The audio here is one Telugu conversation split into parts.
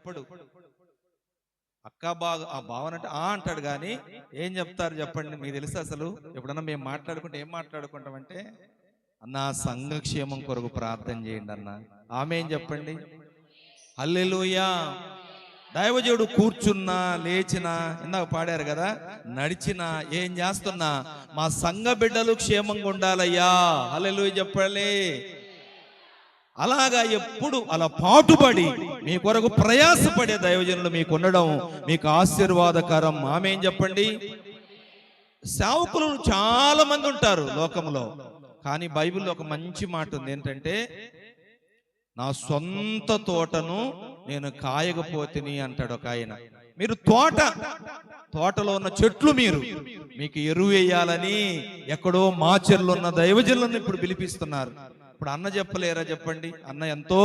చెప్పడు అక్క బాగా ఆ భావన అంటే ఆ అంటాడు కానీ ఏం చెప్తారు చెప్పండి మీకు తెలుసు అసలు? ఎప్పుడన్నా మేము మాట్లాడుకుంటే ఏం మాట్లాడుకుంటామంటే అన్న సంఘక్షేమం కొరకు ప్రార్థన చేయండి అన్న. ఆమె ఏం చెప్పండి? అల్లెలుయా దైవజోడు కూర్చున్నా లేచినా ఇందాక పాడారు కదా నడిచినా ఏం చేస్తున్నా మా సంఘ బిడ్డలు క్షేమంగా ఉండాలయ్యా. అల్లెలు చెప్పలే అలాగా ఎప్పుడు అలా పాటుపడి మీ కొరకు ప్రయాసపడే దైవజనులు మీకు ఉండడం మీకు ఆశీర్వాదకరం. ఆమెం చెప్పండి? సేవకులు చాలా మంది ఉంటారు లోకంలో. కానీ బైబిల్లో ఒక మంచి మాట ఉంది ఏంటంటే నా సొంత తోటను నేను కాయకపోతిని అంటాడు ఒక ఆయన. మీరు తోట తోటలో ఉన్న చెట్లు మీరు మీకు ఎరువు వేయాలని ఎక్కడో మాచెర్లు ఉన్న దైవజనులను ఇప్పుడు పిలిపిస్తున్నారు. ఇప్పుడు అన్న చెప్పలేరా చెప్పండి? అన్న ఎంతో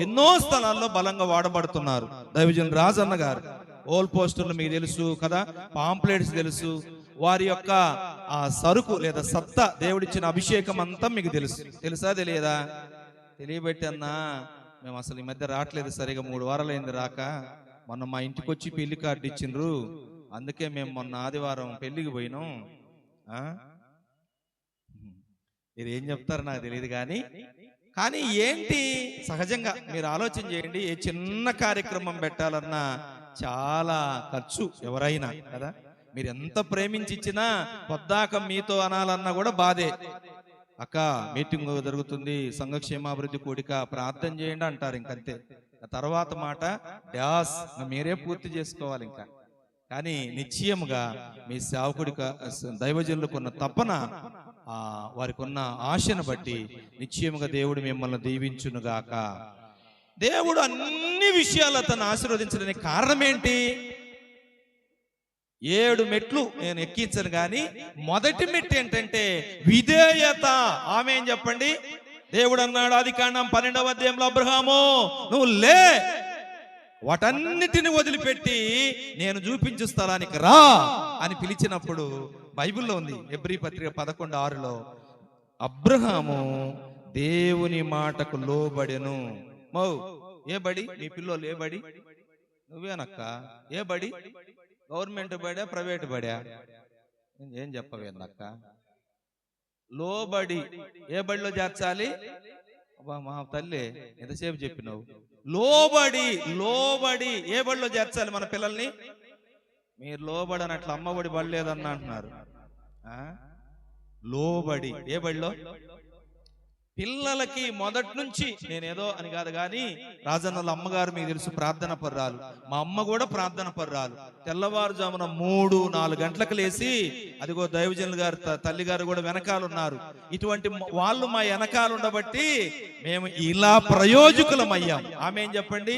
ఎన్నో స్థలాల్లో బలంగా వాడబడుతున్నారు. దైవజన్ రాజన్న గారు. ఓల్ పోస్టర్లు మీకు తెలుసు కదా? పాంప్లెట్స్ తెలుసు. వారి యొక్క ఆ సరుకు లేదా సత్తా దేవుడిచ్చిన అభిషేకం అంతా మీకు తెలుసు. తెలుసా తెలియదా? తెలియబెట్టి అన్నా మేము అసలు ఈ మధ్య రావట్లేదు సరిగా మూడు వారాలైంది రాక. మొన్న మా ఇంటికి వచ్చి పెళ్ళి కార్డు ఇచ్చిండ్రు. అందుకే మేము మొన్న ఆదివారం పెళ్ళికి పోయినాం. మీరు ఏం చెప్తారో నాకు తెలియదు కానీ కానీ ఏంటి? సహజంగా మీరు ఆలోచన చేయండి ఏ చిన్న కార్యక్రమం పెట్టాలన్నా చాలా ఖర్చు ఎవరైనా కదా? మీరు ఎంత ప్రేమించి ఇచ్చినా పొద్దాక మీతో అనాలన్నా కూడా బాధే. అక్క మీటింగ్ జరుగుతుంది సంఘక్షేమాభివృద్ధి కూడిక ప్రార్థన చేయండి అంటారు ఇంకంతే. తర్వాత మాట డ్యాస్ మీరే పూర్తి చేసుకోవాలి ఇంకా. కానీ నిశ్చయముగా మీ సేవకుడికి దైవజనులకు ఉన్న తపన వారికి ఉన్న ఆశను బట్టి నిశ్చయముగా దేవుడు మిమ్మల్ని దీవించునుగాక. దేవుడు అన్ని విషయాలు తను ఆశీర్వదించడానికి కారణం ఏంటి ఏడు మెట్లు నేను ఎక్కించను కానీ మొదటి మెట్టు ఏంటంటే విధేయత. ఆమె ఏం చెప్పండి? దేవుడు అన్నాడు అది కాండం పన్నెండవ అధ్యాయంలో అబ్రహాము నువ్వు లే. వాటన్నిటిని వదిలిపెట్టి నేను చూపించు స్థలానికి రా అని పిలిచినప్పుడు బైబిల్లో ఉంది ఎబ్రి పత్రిక పదకొండు ఆరులో అబ్రహాము దేవుని మాటకు లోబడెను. మౌ ఏ బడి? మీ పిల్లోలు ఏ బడి? నువ్వేనక్క? ఏ బడి? గవర్నమెంట్ బడా ప్రైవేట్ బడా? ఏం చెప్పవేందక్క? లోబడి ఏ బడిలో చేర్చాలి మా తల్లి ఎంతసేపు చెప్పినావు? లోబడి లోబడి ఏ బడిలో చేర్చాలి మన పిల్లల్ని? మీరు లోబడని అట్లా అమ్మఒడి బడలేదన్న అంటున్నారు. ఆ? లోబడి. ఏ బడిలో? పిల్లలకి మొదటి నుంచి నేనేదో అని కాదు కానీ రాజన్నల అమ్మగారు మీకు తెలుసు ప్రార్థన పర్రాలు. మా అమ్మ కూడా ప్రార్థన పర్రాలు. తెల్లవారుజామున మూడు నాలుగు గంటలకు లేచి అదిగో దైవజనులు గారు తల్లి గారు కూడా వెనకాల ఉన్నారు ఇటువంటి వాళ్ళు మా వెనకాల ఉండబట్టి మేము ఇలా ప్రయోజకులం అయ్యాం ఆమె ఏం చెప్పండి?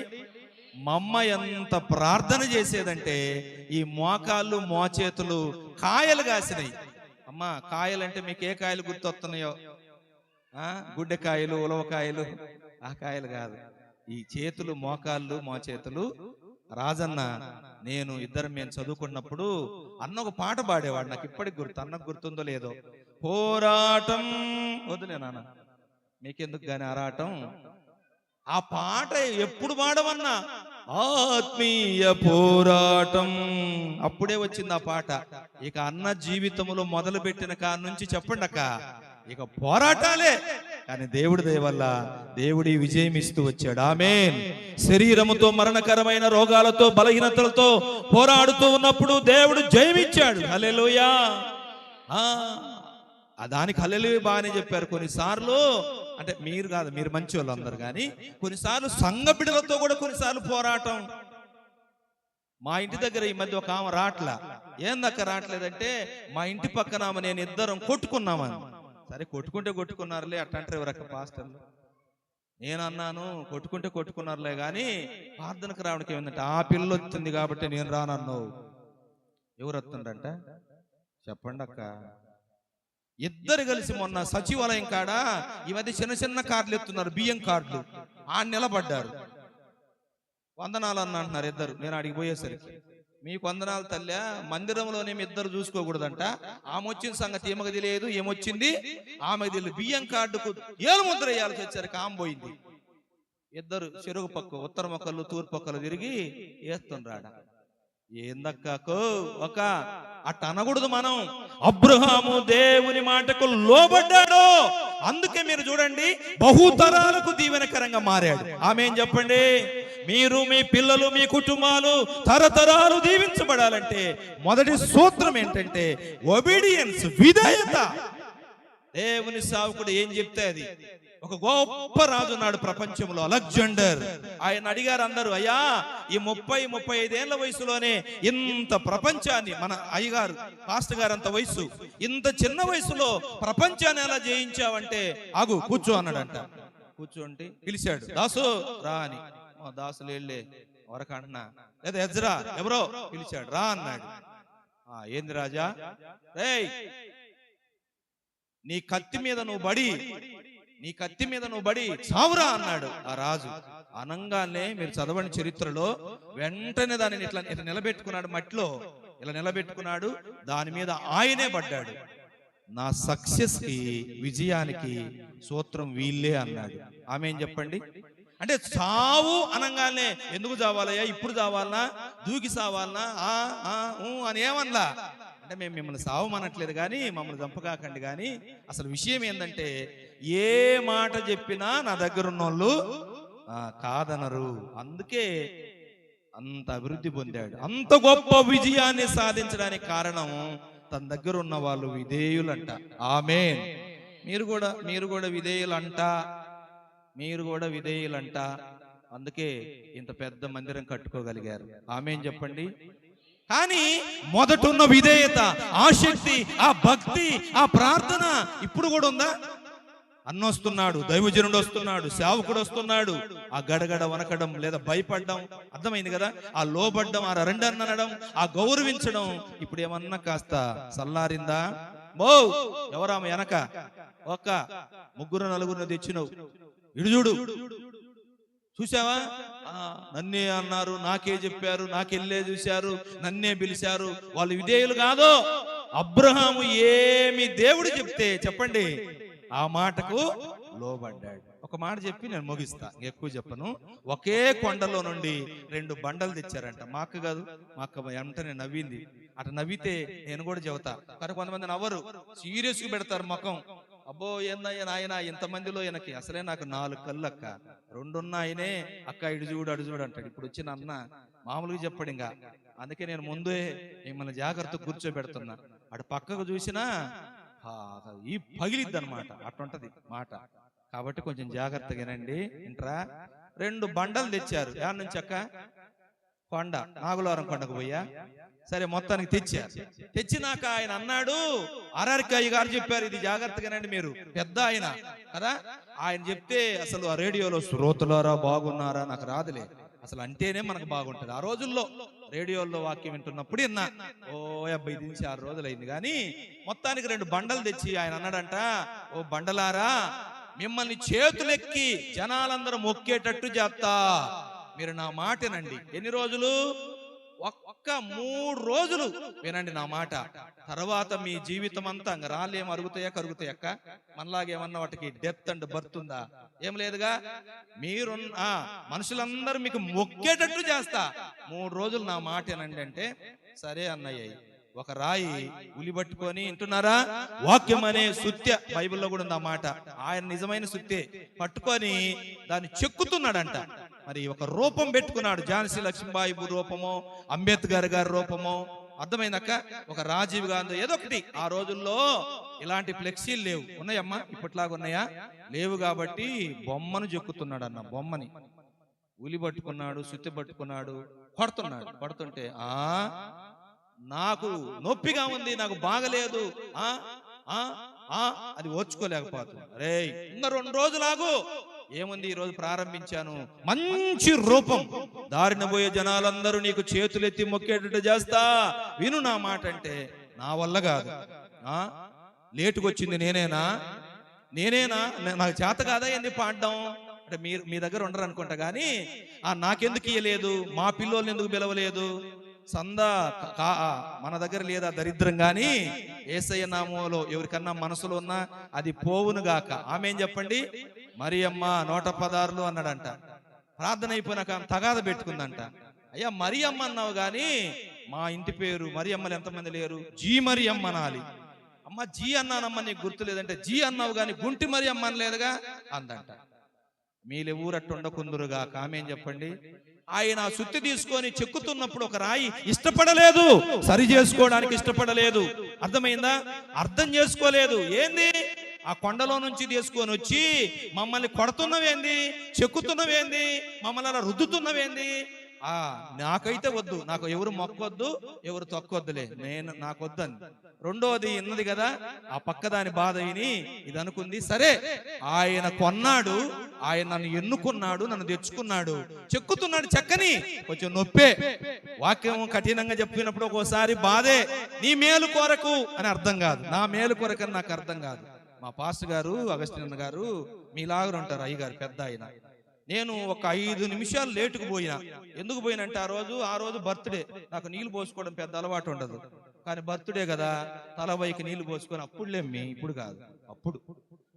మా అమ్మ ఎంత ప్రార్థన చేసేదంటే ఈ మోకాళ్ళు మోచేతులు కాయలు కాసినాయి. అమ్మ కాయలంటే మీకు ఏ కాయలు గుర్తొస్తున్నాయో? ఆ గుడ్డెకాయలు ఉలవకాయలు ఆ కాయలు కాదు. ఈ చేతులు మోకాళ్ళు మోచేతులు. రాజన్న నేను ఇద్దరు మేము చదువుకున్నప్పుడు అన్న ఒక పాట పాడేవాడు నాకు ఇప్పటికి గుర్తు. అన్నకు గుర్తుందో లేదో? పోరాటం. వదిలే నాన్న. మీకెందుకు కానీ ఆరాటం? ఆ పాట ఎప్పుడు పాడమన్నా ఆత్మీయ పోరాటం. అప్పుడే వచ్చింది ఆ పాట. ఇక అన్న జీవితంలో మొదలు పెట్టిన కాడ నుంచి చెప్పండి అక్క. ఇక పోరాటాలే. కానీ దేవుడి దేవల్ల దేవుడి విజయం ఇస్తూ వచ్చాడు. ఆమె శరీరముతో మరణకరమైన రోగాలతో బలహీనతలతో పోరాడుతూ ఉన్నప్పుడు దేవుడు జయమిచ్చాడు. హలెలుయా ఆ ఆ దానికి హలెలు బాగానే చెప్పారు. కొన్నిసార్లు అంటే మీరు కాదు మీరు మంచి వాళ్ళు అందరు కానీ కొన్నిసార్లు సంఘ బిడ్డలతో కూడా కొన్నిసార్లు పోరాటం. మా ఇంటి దగ్గర ఈ మధ్య ఒక ఆమె రాట్లా. ఏందక్క రావట్లేదంటే మా ఇంటి పక్కన ఆమె నేను ఇద్దరం కొట్టుకున్నామని. సరే కొట్టుకుంటే కొట్టుకున్నారులే అట్టంటారు ఎవరక్క పాస్టర్లు. నేను అన్నాను కొట్టుకుంటే కొట్టుకున్నారులే కానీ ప్రార్థనకు రావడానికి ఏమిందంటే ఆ పిల్ల వచ్చింది కాబట్టి నేను రానన్నావు. ఎవరు వస్తుండంట చెప్పండి అక్క ఇద్దరు కలిసి మొన్న సచివాలయం కాడ ఈ మధ్య చిన్న చిన్న కార్డులు ఎత్తున్నారు బియ్యం కార్డులు ఆ నిలబడ్డారు. వందనాలు అన్న అంటున్నారు ఇద్దరు. నేను అడిగి పోయేసరికి. మీకు వందనాలు తల్లి మందిరంలోనే ఇద్దరు చూసుకోకూడదంట. ఆమె వచ్చిన సంగతి ఏమకు తెలియదు ఏమొచ్చింది ఆమెకు తెలియదు. బియ్యం కార్డుకు ఏలు ముద్ర వేయాల్సి వచ్చారు ఆమె పోయింది. ఇద్దరు చెరుగు పక్క ఉత్తర మొక్కలు తూర్పు పక్కలు తిరిగి వేస్తుండ్రాడా ఏందక్కకు ఒక అట్ట అనకూడదు మనం. అబ్రహాము దేవుని మాటకు లోబడ్డాడు. అందుకే మీరు చూడండి బహుతరాలకు దీవెనకరంగా మారాడు. ఆమె ఏం చెప్పండి? మీరు మీ పిల్లలు మీ కుటుంబాలు తరతరాలు దీవించబడాలంటే మొదటి సూత్రం ఏంటంటే ఒబీడియన్స్ విధేయత. దేవుని సావుకుడు ఏం చెప్తే అది? ఒక గొప్ప రాజు ఉన్నాడు ప్రపంచంలో అలెగ్జాండర్. ఆయన అడిగారు అందరూ అయ్యా ఈ ముప్పై ముప్పై ఐదేళ్ళ వయసులోనే ఇంత ప్రపంచాన్ని మన అయ్యగారు పాస్టర్ గారు అంత వయసు ఇంత చిన్న వయసులో ప్రపంచాన్ని ఎలా జయించావంటే ఆగు కూర్చో అన్నాడంట. కూర్చోంటే పిలిచాడు దాసు రా అని. దాసులు వెళ్ళే లేళ్ళే లేదా ఎజ్రా ఎవరో పిలిచాడు రా అన్నాడు. ఆ ఏంది రాజా? రే నీ కత్తి మీద నువ్వు బడి నీ కత్తి మీద నువ్వు బడి చావురా అన్నాడు ఆ రాజు. అనంగానే మీరు చదవని చరిత్రలో వెంటనే దానిని ఇట్లా ఇట్లా నిలబెట్టుకున్నాడు మట్టిలో. ఇలా నిలబెట్టుకున్నాడు దాని మీద ఆయనే పడ్డాడు. నా సక్సెస్కి విజయానికి సూత్రం వీళ్ళే అన్నాడు. ఆమె ఏం చెప్పండి? అంటే చావు అనగానే ఎందుకు చావాలయ్యా? ఇప్పుడు చావాలనా? దూకి సావాలనా ఆ ఆ ఊ అని ఏమన్నా అంటే మేము మిమ్మల్ని సావమనట్లేదు కానీ మమ్మల్ని చంపకాకండి కానీ అసలు విషయం ఏంటంటే ఏ మాట చెప్పినా నా దగ్గర ఉన్నోళ్ళు వాళ్ళు కాదనరు. అందుకే అంత అభివృద్ధి పొందాడు. అంత గొప్ప విజయాన్ని సాధించడానికి కారణం తన దగ్గర ఉన్న వాళ్ళు విధేయులంట. ఆమె మీరు కూడా మీరు కూడా విధేయులంట. మీరు కూడా విధేయులంట. అందుకే ఇంత పెద్ద మందిరం కట్టుకోగలిగారు. ఆమె చెప్పండి. కానీ మొదటున్న విధేయత ఆసక్తి ఆ భక్తి ఆ ప్రార్థన ఇప్పుడు కూడా ఉందా? అన్న వస్తున్నాడు దైవజనుడు వస్తున్నాడు సేవకుడు వస్తున్నాడు ఆ గడగడ వనకడం లేదా భయపడడం అర్థమైంది కదా? ఆ లోబడ్డం ఆ రెండన్న అనడం ఆ గౌరవించడం ఇప్పుడు ఏమన్నా కాస్త సల్లారిందా? బో ఎవరామ వెనక? ఒక్క! ముగ్గురు నలుగురు తెచ్చినవు. ఇడు చూడు. చూసావా నన్నే అన్నారు నాకే చెప్పారు నాకెళ్ళే చూశారు నన్నే పిలిచారు. వాళ్ళు విధేయులు కాదు. అబ్రహాము ఏమి దేవుడు చెప్తే చెప్పండి. ఆ మాటకు లోబడ్డాడు. ఒక మాట చెప్పి నేను ముగిస్తా. ఎక్కువ చెప్పను. ఒకే కొండలో నుండి రెండు బండలు తెచ్చారంట. మా అక్క కాదు మా అక్క వెంటనే నవ్వింది. అటు నవ్వితే నేను కూడా చెబుతా. కానీ కొంతమంది నవ్వరు. సీరియస్గా పెడతారు ముఖం. అబ్బో ఏందయ్యా నాయన ఇంతమందిలో ఈయనకి అసలే నాకు నాలుగు కళ్ళు అక్క రెండున్నాయనే అక్క ఇటు చూడు అడు చూడు అంటాడు. ఇప్పుడు వచ్చిన అన్న మామూలుగా చెప్పడు ఇంకా. అందుకే నేను ముందే మిమ్మల్ని జాగ్రత్త కూర్చోబెడుతున్నా. అటు పక్కకు చూసినా ఈ పగిలిద్ది అనమాట అటుంటది మాట. కాబట్టి కొంచెం జాగ్రత్తగానండి ఇంట్రా రెండు బండలు తెచ్చారు. ఎవరి నుంచి అక్క? కొండ. నాగులవరం కొండకు పోయా? సరే మొత్తానికి తెచ్చారు. తెచ్చినాక ఆయన అన్నాడు అరారికాయ గారు చెప్పారు ఇది జాగ్రత్తగానండి మీరు. పెద్ద ఆయన కదా? ఆయన చెప్తే అసలు ఆ రేడియోలో శ్రోతలారా బాగున్నారా? నాకు రాదులే. అసలు అంటేనే మనకు బాగుంటది. ఆ రోజుల్లో రేడియోలో వాక్యం వింటున్నప్పుడు విన్నా ఓ అబ్బాయి ఇది నుంచి ఆరు రోజులైంది కానీ మొత్తానికి రెండు బండలు తెచ్చి ఆయన అన్నాడంట ఓ బండలారా మిమ్మల్ని చేతులెక్కి జనాలందరూ మొక్కేటట్టు చేస్తా. మీరు నా మాటనండి ఎన్ని రోజులు? ఒక్క మూడు రోజులు వినండి నా మాట. తర్వాత మీ జీవితం అంతా రాళ్ళేం అరుగుతాయా కరుగుతాయి అక్క? మనలాగేమన్నా వాటికి డెత్ అండ్ బర్త్ ఉందా? ఏం లేదుగా? మీరు మనుషులందరూ మీకు మొక్కేటట్టు చేస్తా. మూడు రోజులు నా మాటేనండి అంటే సరే అన్నయ్య ఒక రాయి ఉలి పట్టుకొని వింటున్నారా? వాక్యం అనే సుత్య బైబిల్లో కూడా ఉంది ఆ మాట. ఆయన నిజమైన సుత్తే. పట్టుకొని దాన్ని చెక్కుతున్నాడంట. మరి ఒక రూపం పెట్టుకున్నాడు. ఝాన్సీ లక్ష్మీబాయి రూపమో అంబేద్కర్ గారి రూపమో అర్థమైందక్క? ఒక రాజీవ్ గాంధీ ఏదో ఒకటి. ఆ రోజుల్లో ఇలాంటి ఫ్లెక్సీలు లేవు. ఉన్నాయమ్మా? ఇప్పట్లాగా ఉన్నాయా? లేవు కాబట్టి బొమ్మను చెక్కుతున్నాడు అన్న బొమ్మని. ఉలి పట్టుకున్నాడు సుత్తి పట్టుకున్నాడు కొడుతున్నాడు. కొడుతుంటే ఆ నాకు నొప్పిగా ఉంది నాకు బాగలేదు. ఆ ఆ ఆ అది ఓర్చుకోలేకపోతుంది రే ఇంకా రెండు రోజులాగు ఏముంది ఈ రోజు ప్రారంభించాను? మంచి రూపం. దారిన పోయే జనాలందరూ నీకు చేతులెత్తి మొక్కేటట్టు చేస్తా. విను నా మాట అంటే నా వల్ల కాదు. లేటుకు వచ్చింది నేనేనా? నేనేనా? నాకు చేత కాదా ఎందుకు పాడడం? అంటే మీరు మీ దగ్గర ఉండరు అనుకుంటా కానీ ఆ నాకెందుకు ఇయ్యలేదు? మా పిల్లోల్ని ఎందుకు పిలవలేదు? సందా కా- మన దగ్గర లేదా దరిద్రం కానీ ఏసయ్య నామంలో ఎవరికన్నా మనసులో ఉన్నా అది పోవును గాక. ఆమె ఏం చెప్పండి? మరి అమ్మ నూట పదార్లు అన్నాడంట. ప్రార్థన అయిపోయినాక ఆమె తగాద పెట్టుకుందంట. అయ్యా మరి అమ్మ అన్నావు కానీ మా ఇంటి పేరు మరి అమ్మలు ఎంతమంది లేరు? జీ మరి అమ్మ అనాలి. అమ్మ జీ అన్నానమ్మ నీకు గుర్తు లేదంటే జీ అన్నావు గాని గుంటి మరి అమ్మ అనలేదుగా అందంట. మీలే ఊరట్టు ఉండకుందురుగా కామేం చెప్పండి? ఆయన సుత్తి తీసుకొని చెక్కుతున్నప్పుడు ఒక రాయి ఇష్టపడలేదు. సరి చేసుకోవడానికి ఇష్టపడలేదు. అర్థమైందా? అర్థం చేసుకోలేదు. ఏంది? ఆ కొండలో నుంచి తీసుకొని వచ్చి మమ్మల్ని కొడుతున్నవేంది? చెక్కుతున్నవేంది? మమ్మల్ని అలా రుద్దుతున్నవేంది? ఆ నాకైతే వద్దు. నాకు ఎవరు మొక్కొద్దు ఎవరు తొక్కొద్దులే. నేను నాకు వద్దని రెండోది ఇన్నది కదా ఆ పక్కదాని బాధ విని ఇది అనుకుంది సరే ఆయన కొన్నాడు ఆయన నన్ను ఎన్నుకున్నాడు నన్ను తెచ్చుకున్నాడు. చెక్కుతున్నాడు చెక్కని కొంచెం నొప్పే. వాక్యం కఠినంగా చెప్పినప్పుడు ఒక్కోసారి బాధే నీ మేలు కొరకు అని అర్థం కాదు. నా మేలు కొరకు అని నాకు అర్థం కాదు. మా పాస్టర్ గారు అగస్టిన్ గారు మీలాగా ఉంటారు అయ్యగారు పెద్ద ఆయన. నేను ఒక ఐదు నిమిషాలు లేటుకు పోయినా. ఎందుకు పోయినంటే ఆ రోజు ఆ రోజు బర్త్డే. నాకు నీళ్ళు పోసుకోవడం పెద్ద అలవాటు ఉండదు. కానీ బర్త్డే కదా తల పైకి నీళ్ళు పోసుకొని అప్పుడు లేమ్మి ఇప్పుడు కాదు. అప్పుడు.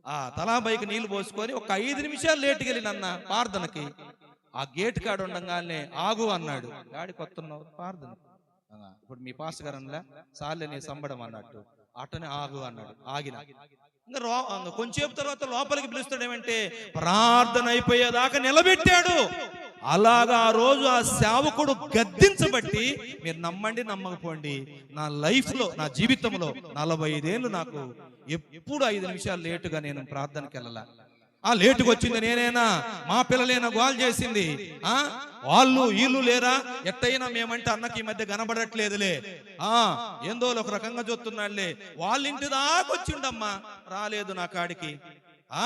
ఆ తలాబైకి నీళ్ళు పోసుకొని ఒక ఐదు నిమిషాలు లేటుకి వెళ్ళినన్న ప్రార్థనకి ఆ గేట్ కాడ ఉండగానే ఆగు అన్నాడు. గాడి కొత్త ప్రార్థన ఇప్పుడు మీ పాస్ గారు అనలే సార్లే నీ సంబడం అన్నట్టు. అటనే ఆగు అన్నాడు. ఆగిన. కొంచెంసేపు తర్వాత లోపలికి పిలుస్తాడు ఏమంటే ప్రార్థన అయిపోయేదాకా నిలబెట్టాడు. అలాగా ఆ రోజు ఆ సేవకుడు గద్దించబట్టి మీరు నమ్మండి నమ్మకపోండి. నా లైఫ్లో నా జీవితంలో నలభై ఐదేళ్ళు నాకు ఎప్పుడు ఐదు నిమిషాలు లేటుగా నేను ప్రార్థనకి వెళ్ళాల? ఆ లేటుగా వచ్చింది నేనేనా మా పిల్లలేనా గోల్ చేసింది. ఆ? వాళ్ళు వీళ్ళు లేరా? ఎట్టయినా మేమంటే అన్నకి ఈ మధ్య కనబడట్లేదులే. ఆ ఏందో ఒక రకంగా చూస్తున్నాడులే. వాళ్ళ ఇంటి దాకొచ్చిండమ్మా రాలేదు నా కాడికి. ఆ?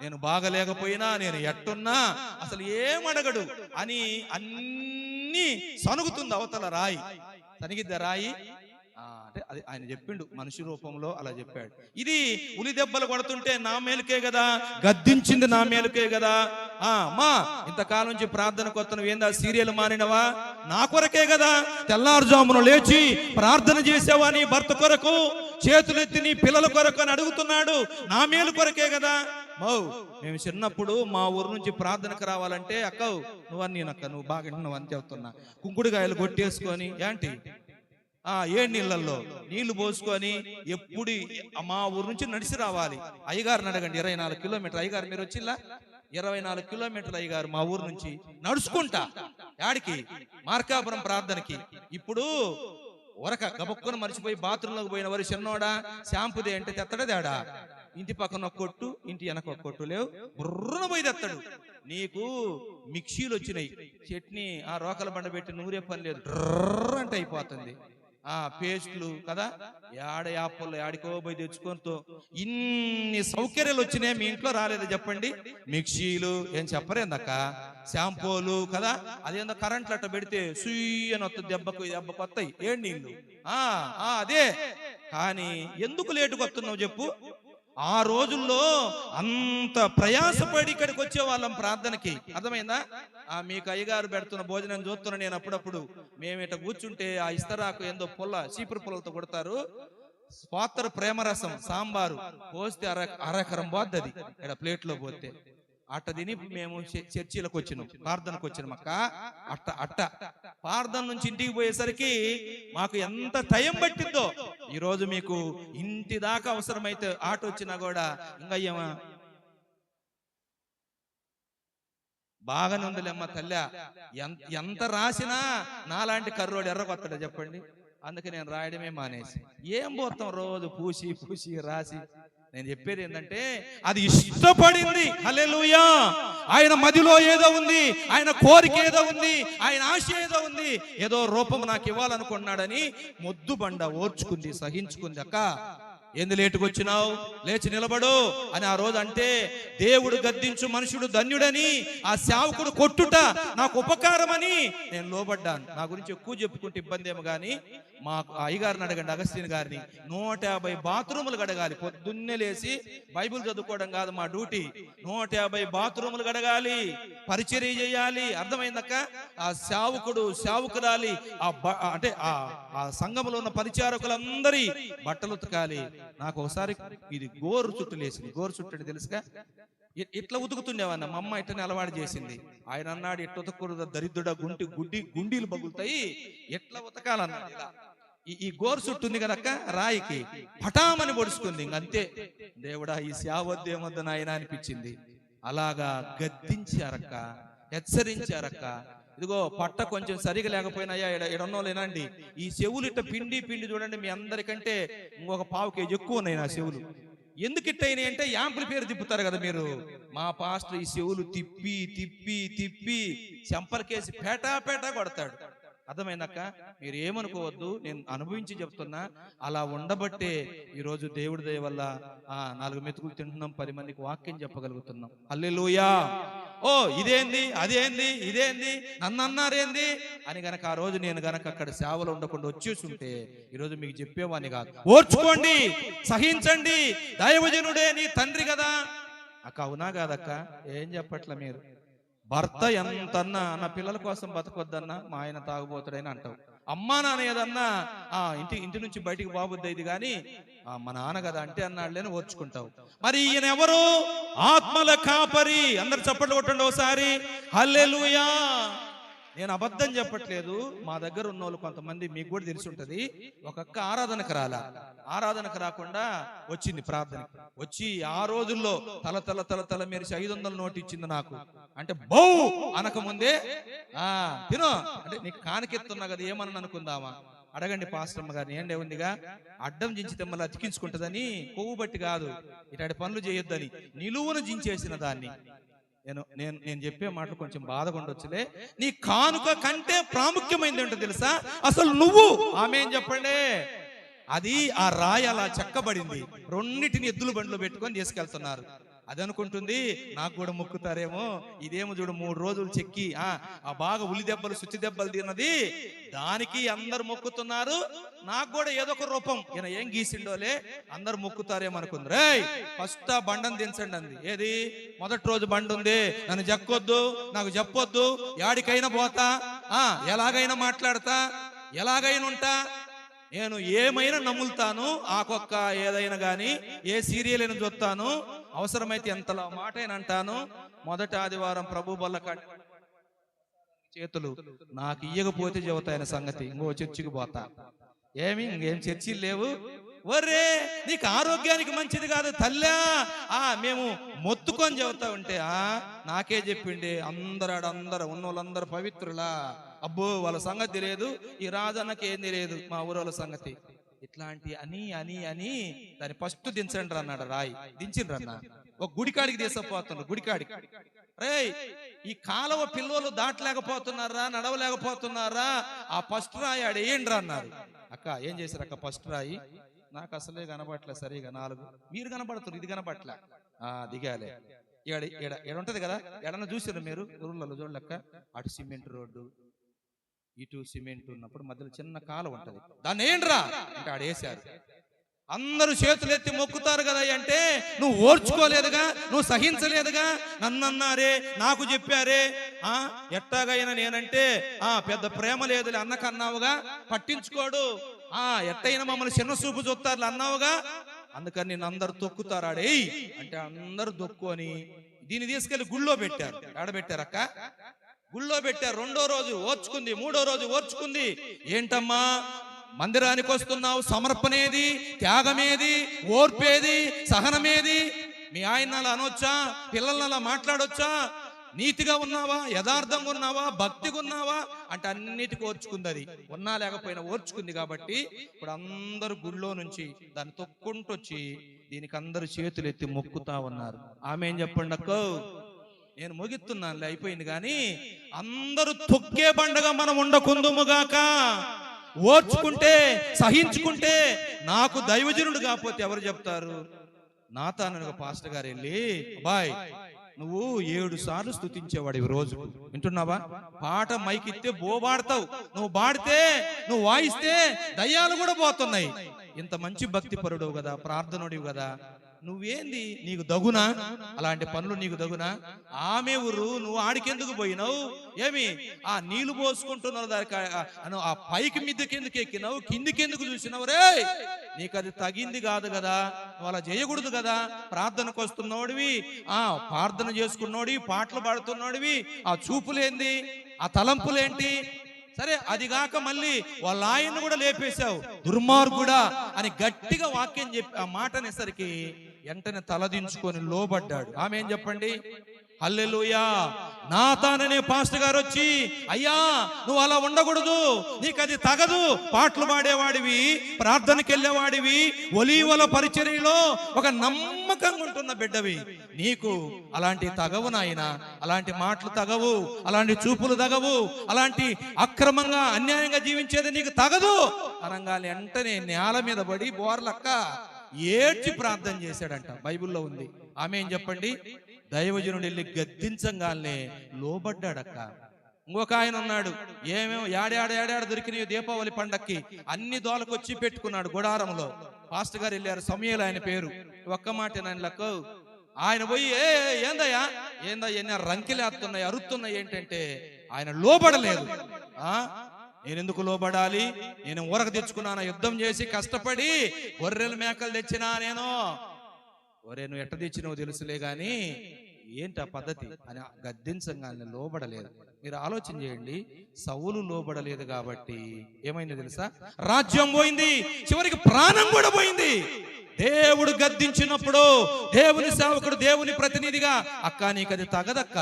నేను బాగలేకపోయినా నేను ఎట్టున్నా అసలు ఏం అడగడు అని అన్ని సనుగుతుంది అవతల రాయి. తనిగిద్ద రాయి? అంటే అది ఆయన చెప్పిండు మనిషి రూపంలో అలా చెప్పాడు. ఇది ఉలి దెబ్బలు కొడుతుంటే నా మేలుకే కదా? గద్దించింది నా మేలుకే కదా? ఆ అమ్మా ఇంతకాలం నుంచి ప్రార్థన కొత్తను ఏందా సీరియల్ మారినవా? నా కొరకే కదా? తెల్లారుజామున లేచి ప్రార్థన చేసావా నీ భర్త కొరకు? చేతులెత్తి నీ పిల్లల కొరకు అని అడుగుతున్నాడు. నా మేలు కొరకే కదా? మౌ మేము చిన్నప్పుడు మా ఊరు నుంచి ప్రార్థనకు రావాలంటే అక్కవు నువ్వు అన్నీ అక్క నువ్వు బాగా నువ్వు అని చెప్తున్నా. కుంకుడుకాయలు కొట్టేసుకొని ఏంటి? ఆ ఏ నీళ్ళల్లో నీళ్ళు పోసుకొని ఎప్పుడు మా ఊరు నుంచి నడిచి రావాలి. అయ్యగారిని అడగండి ఇరవై నాలుగు కిలోమీటర్. అయ్యగారు మీరు వచ్చిల్లా? ఇరవై నాలుగు కిలోమీటర్లు అయ్యగారు మా ఊరు నుంచి నడుచుకుంటా. యాడికి? మార్కాపురం ప్రార్థనకి. ఇప్పుడు ఒరక గబక్కున మర్చిపోయి బాత్రూంలోకి పోయిన వారు చిన్నోడా? షాంపుదే అంటే తెత్తడదేడా ఇంటి పక్కన ఒక కొట్టు ఇంటి వెనక ఒక కొట్టు లేవు. బుర్రన పోయి తెత్తడు. నీకు మిక్సీలు వచ్చినాయి. చట్నీ ఆ రోకల బండ పెట్టి నూరే పని లేదు. డ్రర్ అంటే అయిపోతుంది. ఆ పేస్ట్లు కదా? యాడ యాప్లు యాడికో పోయి తెచ్చుకొనితో ఇన్ని సౌకర్యాలు వచ్చినాయి మీ ఇంట్లో రాలేదు చెప్పండి. మిక్సీలు ఏం చెప్పరేందక్క? షాంపూలు కదా? అదేందో కరెంట్లు అట్ట పెడితే సుయ్యని అని వస్తుంది దెబ్బకు దెబ్బకు వస్తాయి ఏం నీళ్ళు. ఆ ఆ అదే. కానీ ఎందుకు లేటుకు వస్తున్నావు చెప్పు? ఆ రోజుల్లో అంత ప్రయాసపడి ఇక్కడికి వచ్చే వాళ్ళం ప్రార్థనకి. అర్థమైందా? ఆ మీకు అయ్యగారు పెడుతున్న భోజనం చూస్తున్నా నేను అప్పుడప్పుడు మేము ఇట కూర్చుంటే ఆ ఇస్తరాకు ఏందో పుల్ల చీపురు పుల్లలతో కొడతారు. స్వాతర ప్రేమరసం సాంబారు పోస్తే అర అరెకరం పోద్ది అది ఇక్కడ ప్లేట్లో పోతే. అట్ట తిని మేము చర్చిలకు వచ్చినాం. ప్రార్థనకు వచ్చినాం అక్క. అట్ట అట్ట ప్రార్థన నుంచి ఇంటికి పోయేసరికి మాకు ఎంత టైం పట్టిందో ఈ రోజు మీకు ఇంటి దాకా అవసరమైతే ఆటో వచ్చినా కూడా ఇంకా ఏమా బాగానే ఉందిలేమ్మ తల్లి. ఎంత ఎంత రాసినా నాలాంటి కర్రోడు ఎర్రకొత్తడా చెప్పండి. అందుకే నేను రాయడమే మానేసి. ఏం పోతాం రోజు పూసి పూసి రాసి నేను చెప్పేది ఏంటంటే అది ఇష్టపడింది. హల్లెలూయా. ఆయన మదిలో ఏదో ఉంది ఆయన కోరిక ఏదో ఉంది ఆయన ఆశ ఏదో ఉంది ఏదో రూపం నాకు ఇవ్వాలనుకున్నాడని మొద్దు బండ ఓర్చుకుంది సహించుకుంది అక్క. ఎందు లేటుకు వచ్చినావు లేచి నిలబడు అని ఆ రోజు అంటే దేవుడు గద్దించు మనుషుడు ధన్యుడని ఆ సేవకుడు కొట్టుట నాకు ఉపకారమని నేను లోబడ్డాను. నా గురించి ఎక్కువ చెప్పుకుంటే ఇబ్బంది ఏమో కానీ మా అయ్యగారిని అడగండి అగస్టిన్ గారిని. నూట యాభై బాత్రూములు గడగాలి పొద్దున్నే లేచి బైబిల్ చదువుకోవడం కాదు మా డ్యూటీ. నూట యాభై బాత్రూములు గడగాలి పరిచర్య చేయాలి. అర్థమైందక్క? ఆ సేవకుడు సేవకురాలి ఆ అంటే ఆ ఆ సంఘంలో ఉన్న పరిచారకులందరి బట్టలు ఉతకాలి. నాకు ఒకసారి ఇది గోరు చుట్టూ లేసింది గోరు చుట్టు అంటే తెలుసుగా? ఇట్లా ఉతుకుతుండేవన్న మా అమ్మ ఇట్లనే అలవాటు చేసింది. ఆయన అన్నాడు ఎట్లా ఉతకూడదు దరిద్రుడ? గుంటి గుడ్డి గుండీలు పగులుతాయి ఎట్లా ఉతకాలన్నాడు? ఇలా. ఈ ఈ గోరు చుట్టుంది కదక్క రాయికి పటామని పొడుచుకుంది. ఇంక అంతే. దేవుడా ఈ శావద్దేమద్దు నాయన అనిపించింది. అలాగా గద్దించారక్క హెచ్చరించారక్క. ఇదిగో పట్ట కొంచెం సరిగా లేకపోయినాయా ఎడన్నోలేనండి ఈ చెవులు ఇట్ట పిండి పిండి చూడండి మీ అందరికంటే ఇంకొక పావు కేజీ ఎక్కువ ఉన్నాయి నా చెవులు. ఎందుకు ఇట్టయినాయి అంటే యాంపుల పేరు తిప్పుతారు కదా మీరు. మా పాస్టర్ ఈ చెవులు తిప్పి తిప్పి తిప్పి చెంపలకేసి పేటా పేటా కొడతాడు. అర్థమైందక్క? మీరు ఏమనుకోవద్దు నేను అనుభవించి చెప్తున్నా. అలా ఉండబట్టే ఈ రోజు దేవుడి దయ వల్ల ఆ నాలుగు మెతుకులు తింటున్నాం పది మందికి వాక్యం చెప్పగలుగుతున్నాం. హల్లెలూయా! ఓ ఇదేంది? అదేంది? ఇదేంది? నన్ను అన్నారేంది అని గనక ఆ రోజు నేను గనక అక్కడ సేవలు ఉండకుండా వచ్చేసుంటే ఈరోజు ఈ రోజు మీకు చెప్పేవాడిని కాదు. ఓర్చుకోండి సహించండి దైవజనుడే నీ తండ్రి కదా. అక్క అవునా కాదక్క? ఏం చెప్పట్ల మీరు? భర్త ఎంతన్నా నా పిల్లల కోసం బతకొద్దన్నా మా ఆయన తాగుబోతుడని అంటావు. అమ్మా నాన్న ఏదన్నా ఆ ఇంటి ఇంటి నుంచి బయటికి బాబుద్ది కానీ ఆ, మా నాన్న కదా అంటే అన్నాళ్ళని ఓర్చుకుంటావు. మరి ఈయన ఎవరు? ఆత్మల కాపరి. అందరు చప్పట్లు కొట్టండి ఒకసారి హల్లెలుయా. నేను అబద్ధం చెప్పట్లేదు. మా దగ్గర ఉన్న వాళ్ళు కొంతమంది మీకు కూడా తెలిసి ఉంటుంది. ఒక్కొక్క ఆరాధనకు రాలా. ఆరాధనకు రాకుండా వచ్చింది ప్రార్థన. వచ్చి ఆ రోజుల్లో తల తల తల తల మెరిసి ఐదు వందల నోటు ఇచ్చింది నాకు. అంటే బౌ! అనక ముందే ఆ తిను. అంటే నీకు కానికెత్తున్నా కదా ఏమని అనుకుందామా? అడగండి పాస్టమ్మ గారిని ఏండే ఉందిగా అడ్డం జించితే మళ్ళీ అతికించుకుంటదని కొవ్వు బట్టి కాదు. ఇట్లాంటి పనులు చేయొద్దని నిలువును జించేసిన దాన్ని. నేను నేను నేను చెప్పే మాటలు కొంచెం బాధగా ఉండొచ్చులే. నీ కానుక కంటే ప్రాముఖ్యమైనది ఏంటో తెలుసా? అసలు నువ్వు. ఆమె ఏం చెప్పండి? అది ఆ రాయి అలా చెక్కబడింది. రెండింటిని ఎద్దుల బండ్లు పెట్టుకొని తీసుకెళ్తున్నారు. అది అనుకుంటుంది నాకు కూడా మొక్కుతారేమో. ఇదేమో చూడు మూడు రోజులు చెక్కి ఆ ఆ బాగా ఉలి దెబ్బలు సుచ్చి దెబ్బలు తిన్నది. దానికి అందరు మొక్కుతున్నారు. నాకు కూడా ఏదో ఒక రూపం. ఈయన ఏం గీసిండోలే? అందరు మొక్కుతారేమో అనుకుంది. రేయ్ ఫస్ట్ ఆ బండను దించండి అంది. ఏది? మొదటి రోజు బండి ఉంది. నన్ను జక్కొద్దు నాకు చెప్పొద్దు. యాడికైనా పోతా. ఆ ఎలాగైనా మాట్లాడతా. ఎలాగైనా ఉంటా. నేను ఏమైనా నమ్ములుతాను ఆ ఏదైనా కానీ ఏ సీరియల్ అయినా చూస్తాను. అవసరమైతే ఎంతలో మాట అయినా మొదటి ఆదివారం ప్రభు బల్ల చేతులు నాకు ఇయ్యకపోతే చెబుతాయన సంగతి. ఇంకో చర్చికి పోతా. ఏమి? ఇంకేం చర్చిలు లేవు? ఒరే నీకు ఆరోగ్యానికి మంచిది కాదు తల్లా. ఆ మేము మొత్తుకొని చెబుతా ఉంటే ఆ నాకే చెప్పిండి అందరు అందరు ఉన్న వాళ్ళందరూ పవిత్రులా. అబ్బో వాళ్ళ సంగతి తెలియదు ఈ రాజన్నకి ఏం తెలియదు మా ఊరోళ్ళ సంగతి. ఇట్లాంటి అని అని అని దాన్ని ఫస్ట్ దించండి అన్నాడు రాయి. దించిండ్రు అన్న. ఒక గుడికాడికి తీసుకుపోతున్నారు గుడికాడికి. రే ఈ కాలువ పిల్లలు దాటలేకపోతున్నారా నడవలేకపోతున్నారా? ఆ ఫస్ట్ రాయి ఆడ వేయండి అన్నారు అక్క ఏం చేశారు అక్క ఫస్ట్ రాయి? నాకు అసలే కనబట్లే సరిగా నాలుగు. మీరు కనబడుతున్నారు ఇది కనబట్లే ఆ దిగాలే. ఎడ ఈడ ఏడ ఉంటది కదా? ఎడన చూసారు మీరు? ఊర్లలో చూడలేక అటు సిమెంట్ రోడ్డు ఇటు సిమెంట్ ఉన్నప్పుడు మధ్యలో చిన్న కాలువ ఉంటది. దాన్ని ఏంట్రా? అంటే ఆడేశారు అందరూ చేతులు ఎత్తి మొక్కుతారు కదా అంటే నువ్వు ఓర్చుకోలేదుగా? నువ్వు సహించలేదుగా? నన్ను అన్నారే నాకు చెప్పారే. ఆ? ఎట్టాగైనా నేనంటే ఆ పెద్ద ప్రేమ లేదులే అన్నకన్నావుగా? పట్టించుకోడు. ఆ ఎట్టయినా మమ్మల్ని చిన్న చూపు చూస్తారు అన్నావుగా? అందుకని నేను అందరు తొక్కుతారాడే అంటే అందరూ దొక్కుని దీన్ని తీసుకెళ్ళి గుళ్ళో పెట్టారు. ఆడబెట్టారు అక్క గుళ్ళో పెట్టారు రెండో రోజు ఓర్చుకుంది మూడో రోజు ఓర్చుకుంది. ఏంటమ్మా? మందిరానికి వస్తున్నావు సమర్పణేది త్యాగమేది ఓర్పేది సహనమేది? మీ ఆయన అలా అనొచ్చా? పిల్లల్ని అలా మాట్లాడొచ్చా? నీతిగా ఉన్నావా? యథార్థంగా ఉన్నావా? భక్తిగా ఉన్నావా? అంటే అన్నిటికీ ఓర్చుకుంది అది. ఉన్నా లేకపోయినా ఓర్చుకుంది కాబట్టి ఇప్పుడు అందరు గుళ్ళో నుంచి దాన్ని తొక్కుంటొచ్చి దీనికి అందరు చేతులు ఎత్తి మొక్కుతా ఉన్నారు. ఆమె ఏం చెప్పండి అక్కో నేను ముగిస్తున్నానులే అయిపోయింది కానీ అందరూ తొక్కే బండగా మనం ఉండకుందుముగాక ఓర్చుకుంటే సహించుకుంటే నాకు దైవజనుడు కాకపోతే ఎవరు చెప్తారు? నాతానని పాస్టర్ గారు వెళ్ళి బాయ్ నువ్వు ఏడు సార్లు స్థుతించేవాడు ఈ రోజు. వింటున్నావా? పాట మైకిస్తే బో పాడతావు నువ్వు పాడితే నువ్వు వాయిస్తే దయ్యాలు కూడా పోతున్నాయి. ఇంత మంచి భక్తి పరుడు కదా ప్రార్థనుడివి కదా. నువ్వేంది? నీకు దగునా? అలాంటి పనులు నీకు దగునా? ఆమె ఊరు నువ్వు ఆడికెందుకు పోయినావు? ఏమి? ఆ నీళ్ళు పోసుకుంటున్నావు దానికి ఆ- పైకి మిద్దెకెందుకు ఎక్కినావు? కిందికెందుకు చూసినావు? రే నీకు అది తగింది కాదు కదా? నువ్వు అలా చేయకూడదు కదా? ప్రార్థనకు వస్తున్నోడివి ఆ ప్రార్థన చేసుకున్నోడివి పాటలు పాడుతున్నోడివి ఆ చూపులేంది? ఆ తలంపులేంటి? సరే అది కాక మళ్ళీ వాళ్ళ ఆయన్ని కూడా లేపేశావు. దుర్మార్గుడా అని గట్టిగా వాక్యం చెప్పి ఆ మాట అనేసరికి వెంటనే తలదించుకొని లోబడ్డాడు. ఆమె ఏం చెప్పండి? హల్లెలూయా. నా తాననే పాస్టర్ గారు వచ్చి అయ్యా నువ్వు అలా ఉండకూడదు. నీకు అది తగదు. పాటలు పాడేవాడివి ప్రార్థనకి వెళ్ళేవాడివి. ఒలీవల పరిచర్యలో ఒక నమ్మకంగా ఉంటున్న బిడ్డవి. నీకు అలాంటి తగవు నాయన. అలాంటి మాటలు తగవు. అలాంటి చూపులు తగవు. అలాంటి అక్రమంగా అన్యాయంగా జీవించేది నీకు తగదు. అనగానే వెంటనే నేల మీద పడి బోర్లక్క ఏడ్చి ప్రార్థన చేశాడంట. బైబిల్లో ఉంది. ఆమె ఏం చెప్పండి? దైవజనుడు వెళ్ళి గద్దించంగానే లోబడ్డాడక్క. ఇంకొక ఆయన ఉన్నాడు. ఏమేమో ఏడాడ ఏడాడ దొరికినాయో దీపావళి పండక్కి అన్ని దోలకొచ్చి పెట్టుకున్నాడు గుడారంలో. పాస్టర్ గారు వెళ్ళారు. సమయలు ఆయన పేరు. ఒక్క మాట నాయనలకు ఆయన పోయి ఏ ఏందయ్యా? ఏందయ్యా? రంకిలేస్తున్నాయి అరుతున్నాయి ఏంటంటే ఆయన లోబడలేదు. ఆ? నేను ఎందుకు లోబడాలి? నేను ఊరక తెచ్చుకున్నాను? యుద్ధం చేసి కష్టపడి గొర్రెలు మేకలు తెచ్చినా నేను. ఒరే నువ్వు ఎట్ట తెచ్చినావు తెలుసులే గాని ఏంటి ఆ పద్ధతి? అని గద్దించంగానే లోబడలేదు. మీరు ఆలోచన చేయండి. సవులు లోబడలేదు కాబట్టి ఏమైంది తెలుసా? రాజ్యం పోయింది. చివరికి ప్రాణం కూడా పోయింది. దేవుడు గద్దించినప్పుడు దేవుని సేవకుడు దేవుని ప్రతినిధిగా అక్క నీకు అది తగదక్క.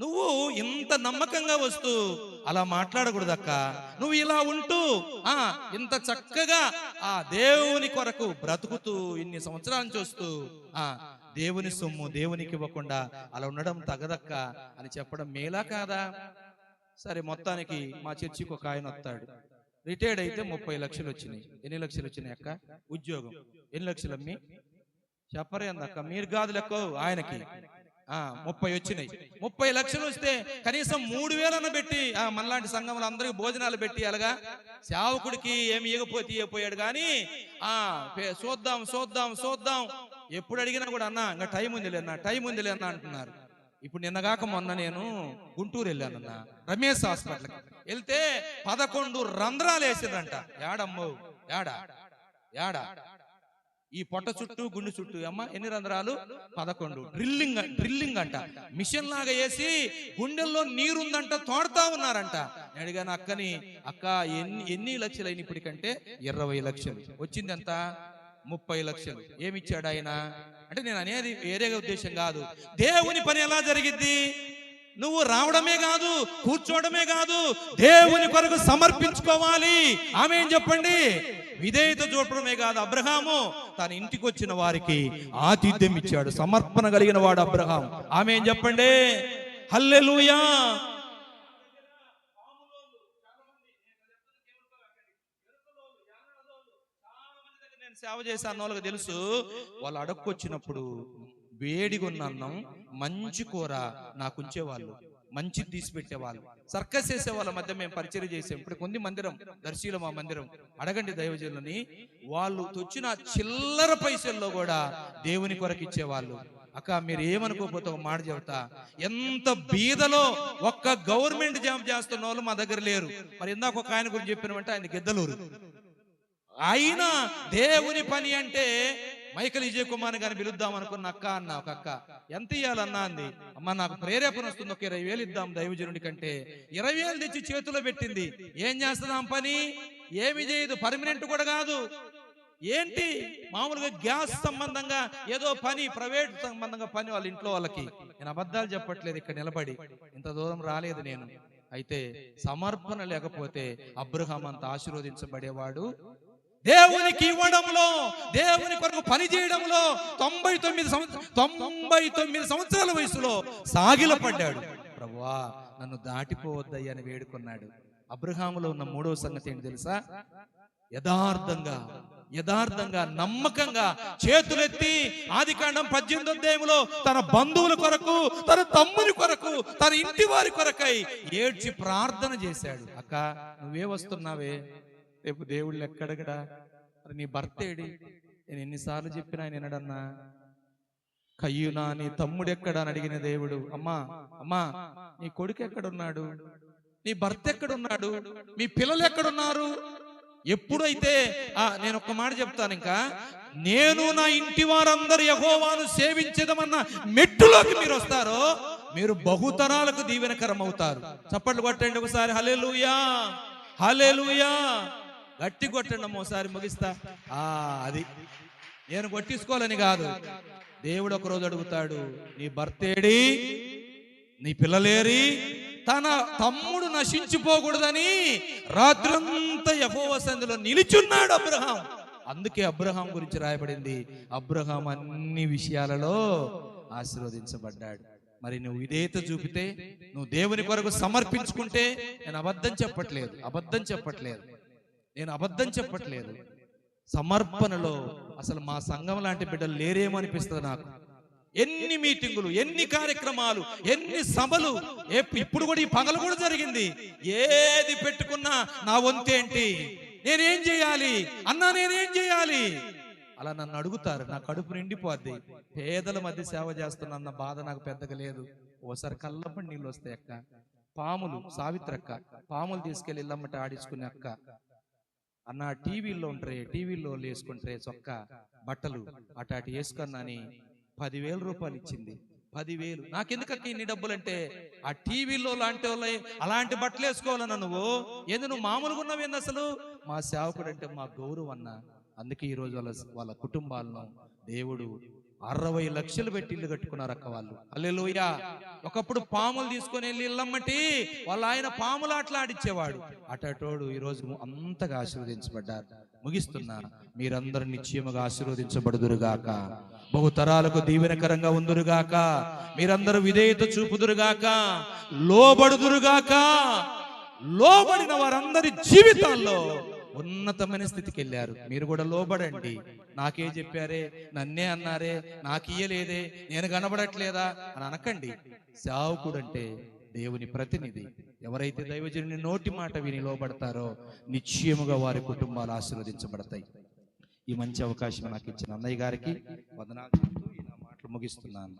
నువ్వు ఇంత నమ్మకంగా వస్తూ అలా మాట్లాడకూడదక్క. నువ్వు ఇలా ఉంటూ ఆ ఇంత చక్కగా ఆ దేవుని కొరకు బ్రతుకుతూ ఇన్ని సంవత్సరాలు చూస్తూ ఆ దేవుని సొమ్ము దేవునికి ఇవ్వకుండా అలా ఉండడం తగదక్క అని చెప్పడం మేలా కాదా? సరే మొత్తానికి మా చర్చికి ఒక ఆయన వస్తాడు. రిటైర్డ్ అయితే ముప్పై లక్షలు వచ్చినాయి. ఎన్ని లక్షలు వచ్చినాయి అక్క? ఉద్యోగం. ఎన్ని లక్షలు అమ్మి? చెప్పరే అందక్క మీరు కాదు లెక్క ఆయనకి. ముప్పై వచ్చినాయి. ముప్పై లక్షలు వస్తే కనీసం మూడు వేలన్న పెట్టి ఆ మనలాంటి సంఘంలో అందరికి భోజనాలు పెట్టి అలాగా సేవకుడికి ఏమి ఇవ్వకపోతే ఇవ్వపోయాడు కానీ ఆ చూద్దాం చూద్దాం చూద్దాం ఎప్పుడు అడిగినా కూడా అన్న ఇంకా టైం ఉంది అన్న టైం ఉంది అన్న అంటున్నారు. ఇప్పుడు నిన్నగాక మొన్న నేను గుంటూరు వెళ్ళానన్న రమేష్ హాస్పిటల్కి. వెళ్తే పదకొండు రంధ్రాలు వేసిండ్రంట యాడమ్మో యాడా యాడా. ఈ పొట్ట చుట్టూ గుండె చుట్టూ అమ్మ ఎన్ని రంధ్రాలు? పదకొండు. డ్రిల్లింగ్ డ్రిల్లింగ్ అంట. మిషన్ లాగా వేసి గుండెల్లో నీరుందంట తోడుతా ఉన్నారంట. నేను అడిగాను అక్కని అక్క ఎన్ని ఎన్ని లక్షలు అయిన ఇప్పటికంటే? ఇరవై లక్షలు. వచ్చింది ఎంత ముప్పై లక్షలు. ఏమిచ్చాడు ఆయన? అంటే నేను అనేది వేరే ఉద్దేశం కాదు. దేవుని పని ఎలా జరిగిద్ది? నువ్వు రావడమే కాదు కూర్చోవడమే కాదు దేవుని కొరకు సమర్పించుకోవాలి. ఆమె ఏం చెప్పండి? విధేయత చూపడమే కాదు అబ్రహాము. తన ఇంటికి వచ్చిన వారికి ఆతిథ్యం ఇచ్చాడు. సమర్పణ కలిగిన వాడు అబ్రహాం ఆమె ఏం చెప్పండి? హల్లెలూయా. నేను సేవ చేసే అన్న వాళ్ళకి తెలుసు వాళ్ళు అడక్కొచ్చినప్పుడు వేడిగా ఉన్న అన్నం మంచి కూర నాకు ఉంచేవాళ్ళు మంచి తీసి పెట్టేవాళ్ళు సర్కస్ చేసే వాళ్ళ మధ్య మేము పరిచయం చేసాం. ఇప్పుడు కొన్ని మందిరం దర్శిలో మా మందిరం. అడగండి దైవజనులని వాళ్ళు తెచ్చిన చిల్లర పైసల్లో కూడా దేవుని కొరకు ఇచ్చేవాళ్ళు. అక్క మీరు ఏమనుకోకపోతే ఒక మాట చెబుతా. ఎంత బీదలో ఒక్క గవర్నమెంట్ జాబ్ చేస్తున్న వాళ్ళు మా దగ్గర లేరు. మరి ఇందాక ఒక ఆయన గురించి చెప్పినమంటే ఆయన గిద్దలూరు. అయినా దేవుని పని అంటే మైకల్ విజయ్ కుమార్ గారిని పిలుద్దాం అనుకున్న అక్క అన్న ఒక అక్క ఎంత ఇవ్వాలన్నా అంది. అమ్మ నాకు ప్రేరేపణ వస్తుంది. ఒక ఇరవై వేలు ఇద్దాం దైవజనుడి కంటే. ఇరవై వేలు తెచ్చి చేతిలో పెట్టింది. ఏం చేస్తున్నాం పని? ఏమి చేయదు. పర్మనెంట్ కూడా కాదు. ఏంటి? మామూలుగా గ్యాస్ సంబంధంగా ఏదో పని ప్రైవేట్ సంబంధంగా పని వాళ్ళ ఇంట్లో వాళ్ళకి. నేను అబద్ధాలు చెప్పట్లేదు. ఇక్కడ నిలబడి. ఇంత దూరం రాలేదు నేను. అయితే సమర్పణ లేకపోతే అబ్రహాం అంత ఆశీర్వదించబడేవాడు దేవునికి ఇవ్వడంలో దేవుని కొరకు పని చేయడంలో తొంభై తొమ్మిది సంవత్సరం తొంభై తొమ్మిది సంవత్సరాల వయసులో సాగిలపడ్డాడు. ప్రభువా నన్ను దాటిపోవద్దయ్యా అని వేడుకున్నాడు. అబ్రహాములో ఉన్న మూడవ సంగతి ఏంటి తెలుసా? యథార్థంగా యథార్థంగా నమ్మకంగా చేతులెత్తి ఆది కాండం పద్దెనిమిది అధ్యాయంలో తన బంధువుల కొరకు తన తమ్ముని కొరకు తన ఇంటి వారి కొరకై ఏడ్చి ప్రార్థన చేశాడు. అక్క నువ్వే వస్తున్నావే? రేపు దేవుళ్ళు ఎక్కడగడా? మరి నీ భర్త ఏడి? నేను ఎన్నిసార్లు చెప్పినా ఆయన వినడన్నా? కయ్యునా నీ తమ్ముడు ఎక్కడ అని అడిగిన దేవుడు అమ్మా అమ్మా నీ కొడుకు ఎక్కడున్నాడు? నీ భర్త ఎక్కడున్నాడు? మీ పిల్లలు ఎక్కడున్నారు? ఎప్పుడైతే ఆ నేను ఒక మాట చెప్తాను ఇంకా. నేను నా ఇంటి వారందరు యహోవాను సేవించదమన్న మెట్టులోకి మీరు వస్తారో మీరు బహుతరాలకు దీవెనకరం అవుతారు చప్పట్లు కొట్టండి ఒకసారి. హలే లూయా హలే లూయా గట్టి కొట్టండి అమ్మ ఒకసారి ముగిస్తా. ఆ అది. నేను కొట్టించుకోవాలని కాదు. దేవుడు ఒక రోజు అడుగుతాడు నీ భర్తేడి నీ పిల్లలేరి తన తమ్ముడు నశించిపోకూడదని రాత్రంతా యహోవ సంధిలో నిలిచున్నాడు అబ్రహాం. అందుకే అబ్రహాం గురించి రాయబడింది. అబ్రహాం అన్ని విషయాలలో ఆశీర్వదించబడ్డాడు. మరి నువ్వు విధేయత చూపితే నువ్వు దేవుని కొరకు సమర్పించుకుంటే నేను అబద్ధం చెప్పట్లేదు అబద్ధం చెప్పట్లేదు. నేను అబద్ధం చెప్పట్లేదు. సమర్పణలో అసలు మా సంఘం లాంటి బిడ్డలు లేరేమో అనిపిస్తుంది నాకు. ఎన్ని మీటింగులు ఎన్ని కార్యక్రమాలు ఎన్ని సభలు ఇప్పుడు కూడా ఈ పగలు కూడా జరిగింది. ఏది పెట్టుకున్నా నా వంతేంటి నేనేం చేయాలి? అన్నా నేనేం చేయాలి? అలా నన్ను అడుగుతారు. నా కడుపు నిండిపోద్ది. పేదల మధ్య సేవ చేస్తున్నా అన్న బాధ నాకు పెద్దగా లేదు. ఓసారి కళ్ళప్పటి నీళ్ళు వస్తాయి అక్క. పాములు సావిత్రక్క. పాములు తీసుకెళ్ళి ఇల్లమ్మట ఆడించుకునే అక్క. అన్న టీవీల్లో ఉంటారే టీవీలో వేసుకుంటారే చొక్క బట్టలు. అటాటి వేసుకున్నాని పదివేల రూపాయలు ఇచ్చింది. పదివేలు. నాకెందుకక్క ఇన్ని డబ్బులు అంటే ఆ టీవీలో లాంటి వాళ్ళ అలాంటి బట్టలు వేసుకోవాలన్నా నువ్వు? ఏంది నువ్వు మామూలుగా ఉన్నావేంది అసలు? మా సేవకుడు అంటే మా గౌరవం అన్న అందుకే ఈ రోజు వాళ్ళ వాళ్ళ కుటుంబాలను దేవుడు అరవై లక్షలు పెట్టి ఇల్లు కట్టుకున్నారు అక్క వాళ్ళు. అల్లెలోయ ఒకప్పుడు పాములు తీసుకొని వెళ్ళి ఇల్లమ్మటి వాళ్ళ ఆయన పాములు ఆటలు ఆడిచ్చేవాడు. అటటోడు ఈ రోజు అంతగా ఆశీర్వదించబడ్డారు. ముగిస్తున్నా. మీరందరూ నిశ్చయముగా ఆశీర్వదించబడుదురుగాక. బహుతరాలకు దీవెనకరంగా ఉందురుగాక. మీరందరూ విధేయత చూపుదురుగాక. లోబడుదురుగాక. లోబడిన వారందరి జీవితాల్లో ఉన్నతమైన స్థితికి వెళ్ళారు మీరు కూడా లోబడండి. నాకే చెప్పారే నన్నే అన్నారే నాకియ్యలేదే నేను కనబడట్లేదా అని అనకండి. సేవకుడు అంటే దేవుని ప్రతినిధి ఎవరైతే దైవజనుని నోటి మాట విని లోబడతారో నిశ్చయముగా వారి కుటుంబాలు ఆశీర్వదించబడతాయి. ఈ మంచి అవకాశం నాకు ఇచ్చిన అన్నయ్య గారికి వదనాలు చెప్తూ ఈ నా మాటలు ముగిస్తున్నాను.